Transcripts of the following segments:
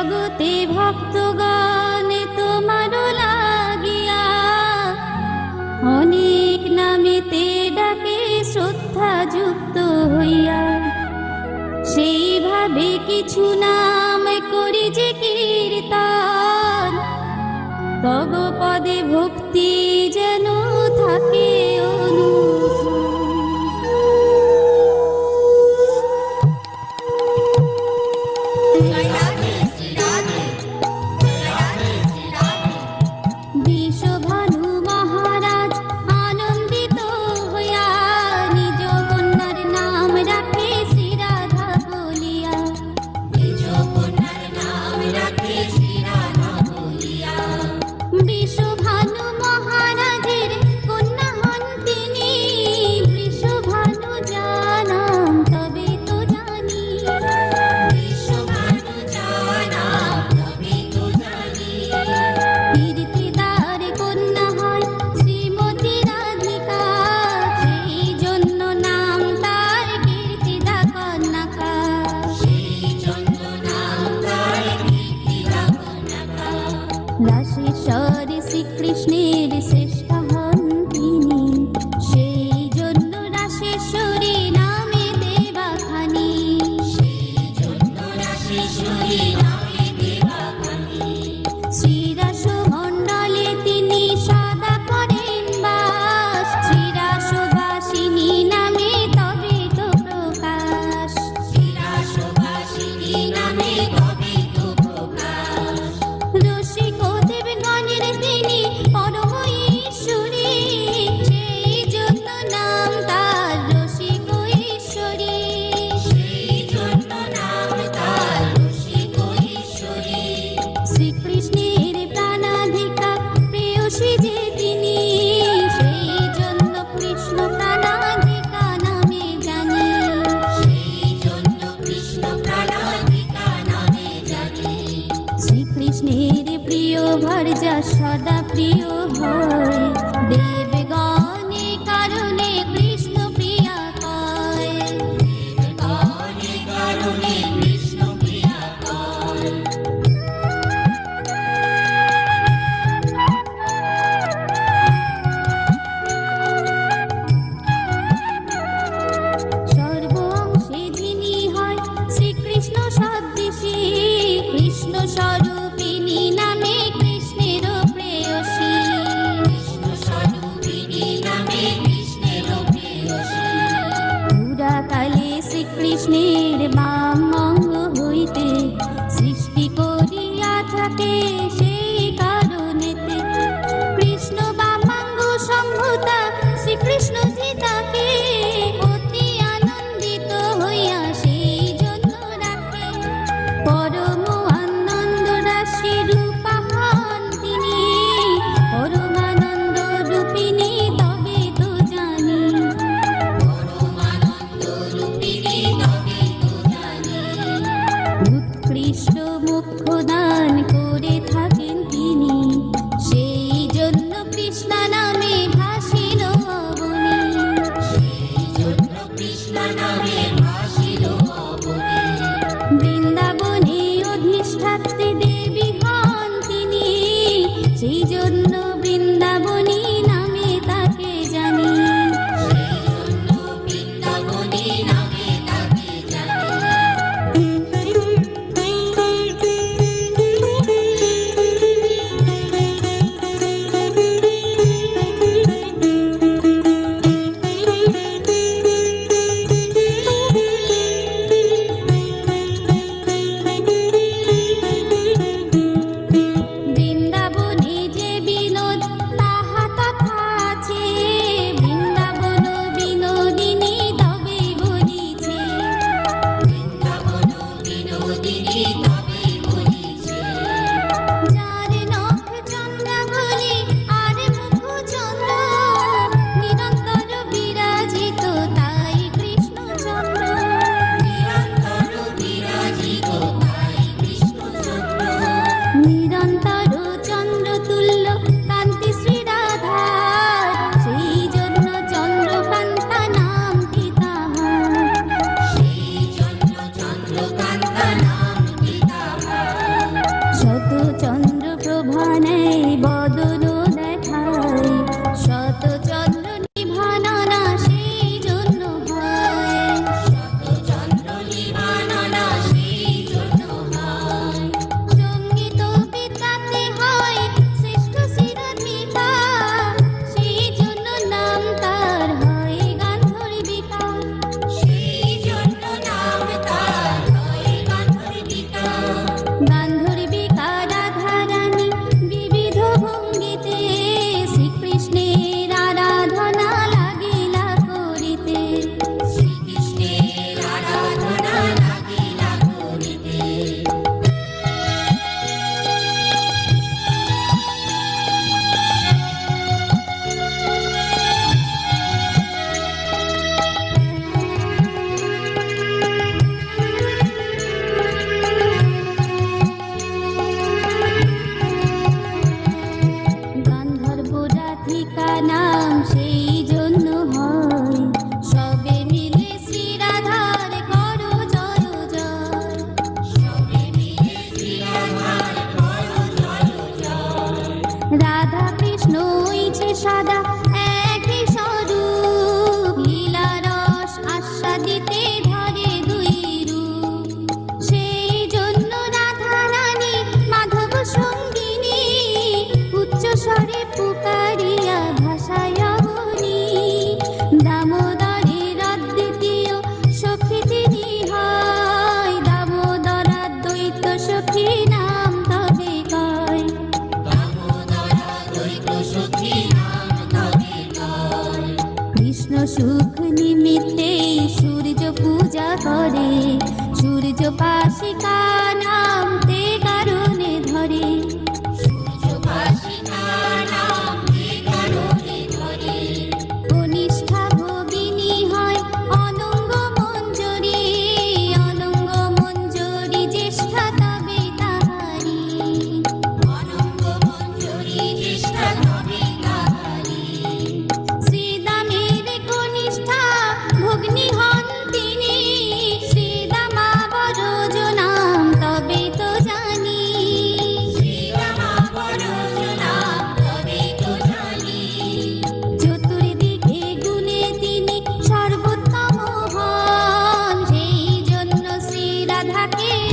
জগতে ভক্তগণে তোমার লাগিয়া অনেক নামেতে ডাকে শ্রদ্ধা যুক্ত হইয়া। সেইভাবে কিছু নাম করি যে কীর্তন। তব পদে ভক্তি যেন থাকে। সর করে থাকি। কৃষ্ণ সুখ নিমিত্তে সূর্য পূজা করে। সূর্য পাশিকা নাম রাধাকে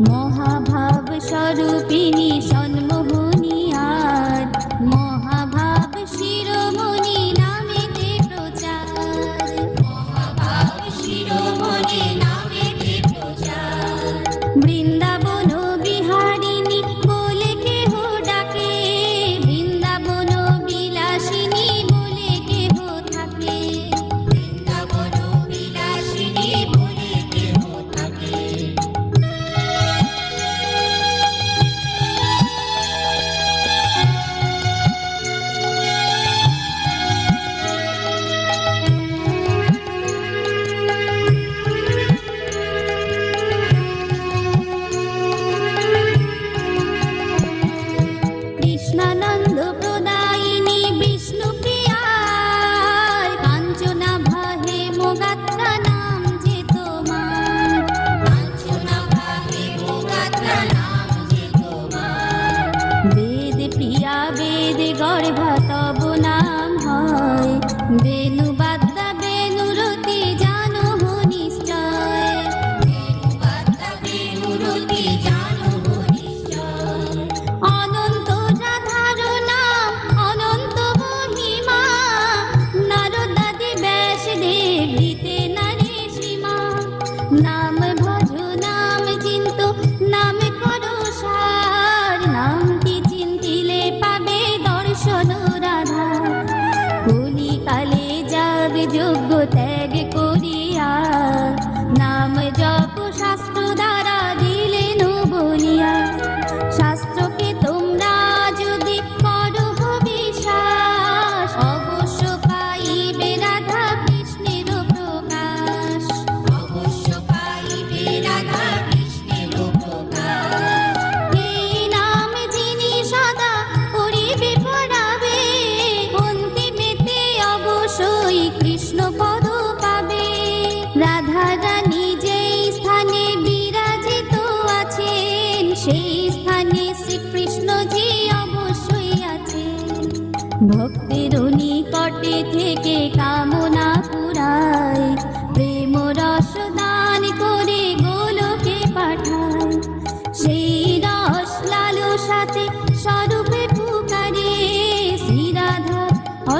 महाभास्वरूपी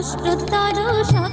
दुष्ट तरुषा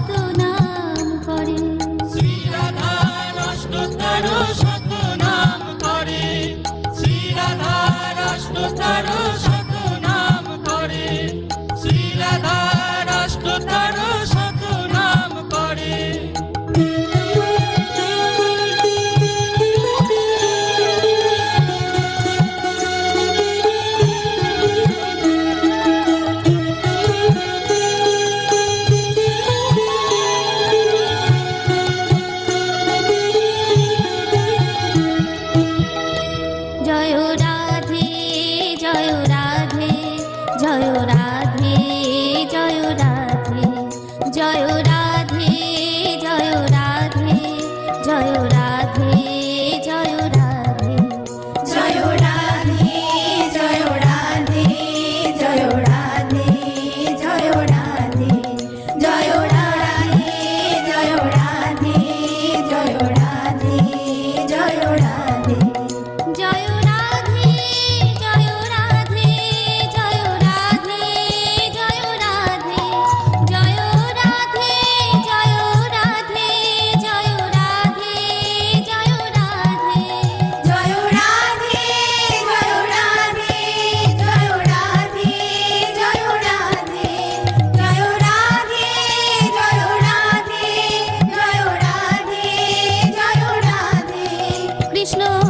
Krishna.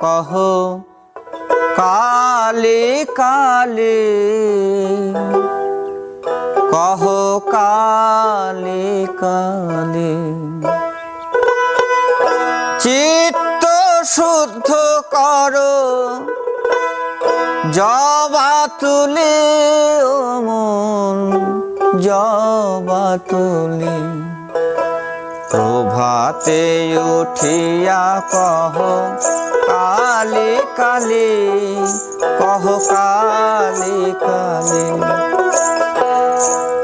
কহ, কালে কালে, কহ, কালে কালে। চিত্ত শুদ্ধ করো, জবা তুলে ও মন জবা তুলে। ভাতে উঠিয়া কহ, কালে কালে, কহ কালি কালি।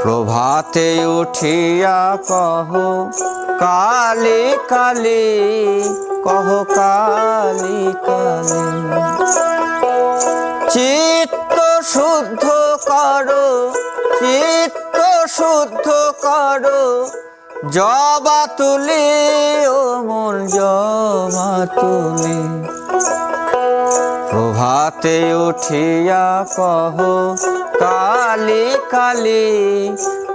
প্রভাতে উঠিয়া কহ, কালে কালে, কহ কালি কালি। চিত্ত শুদ্ধ করো, চিত্ত শুদ্ধ করো জবা তুলি ও মন জবা তুলি। প্রভাতে উঠিয়া কহ কালি কালি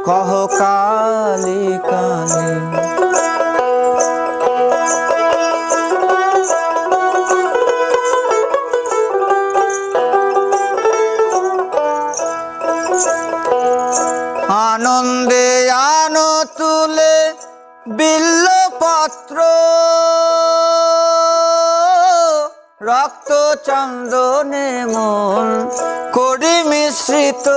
কহ কালি কালি। চন্দনে মন করি মিশ্রিত।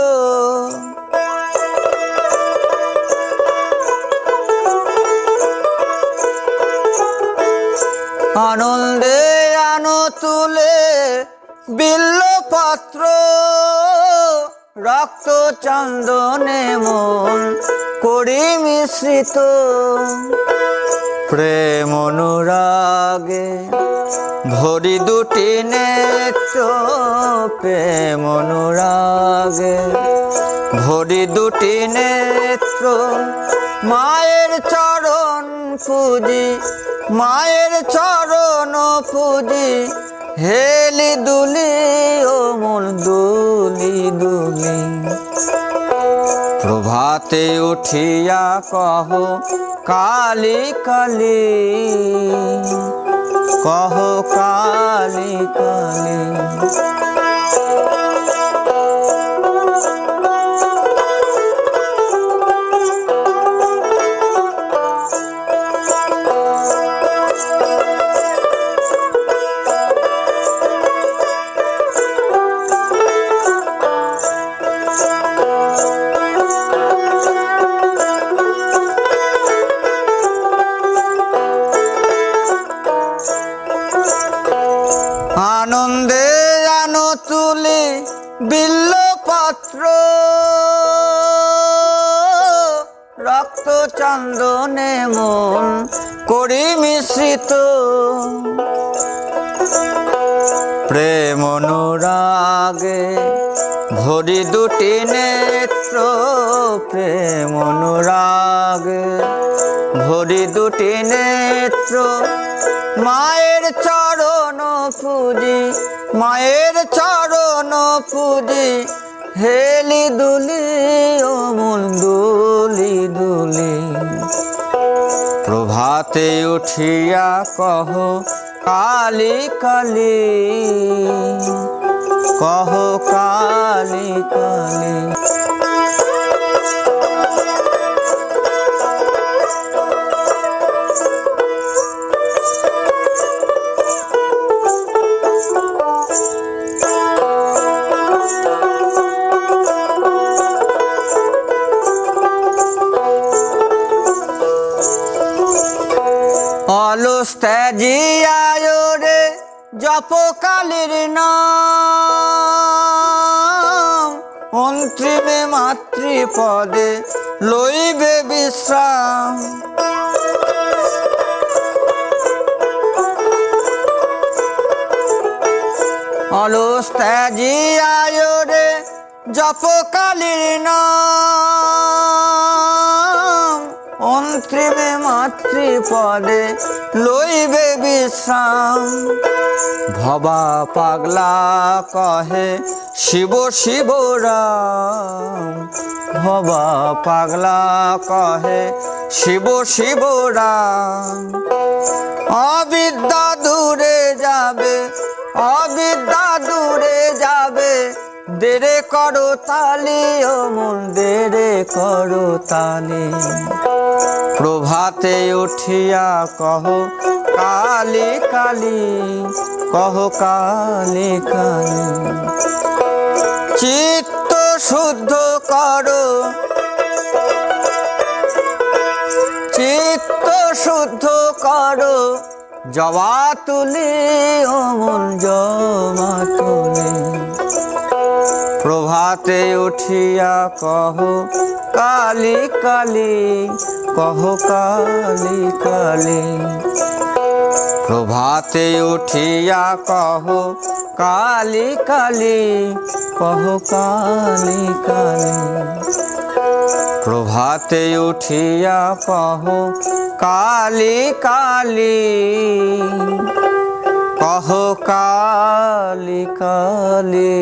আনন্দে আনো তুলে বিল্লপত্র রক্ত চন্দনে মন করি মিশ্রিত। প্রেম অনুরাগে ভরি দুটি নেত্র প্রেম অনুরাগে ভরি দুটি নেত্র মায়ের চরণ পুজি, মায়ের চরণ পুজি। হেলি দুলি ও মন দুলি দুলি। প্রভাতে উঠিয়া কহ কালি কালি কহ কালি কালি। চন্দনে মন করি মিশ্রিত। প্রেম অনুরাগে ভরি দুটি নেত্র, প্রেম অনুরাগে ভরি দুটি নেত্র। মায়ের চরণ পুজি, মায়ের চরণ পুজি, হেলি দুলি অমূল দুলি দুলি। প্রভাতে উঠিয়া কহ কালি কালি। কহ কালি কালি। অলস ত্যাজিয়ায় রে জপ কালীর নাম। অন্ত্রিমে মাতৃপদে লইবে বিশ্রাম। অলস ত্যাজিয়ায় রে জপ কালীর নাম। অন্ত্রিমে মাতৃপদে লইবে বিশ্রাম। ভবা পাগলা কহে, শিব শিব, রাম। ভবা পাগলা কহে, শিব শিব, রাম। অবিদ্যা দূরে যাবে, অবিদ্যা দূরে যাবে দেরে করো তালি, ও মন দেরে করো তালি। প্রভাতে উঠিয়া কহ, কালি কালি, কহ, কালি কালি। চিত্ত শুদ্ধ করো। চিত্ত শুদ্ধ করো। জবা তুলি অমন জমা তুলি। প্রভাতে উঠিয়া কহ, কালি কালি, কহ, কালি কালি। প্রভাতে উঠিয়া কহ, কালি কালি, কহ, কালি কালি। প্রভাতে উঠিয়া কহ, কালি কালি কহ কালি কালি।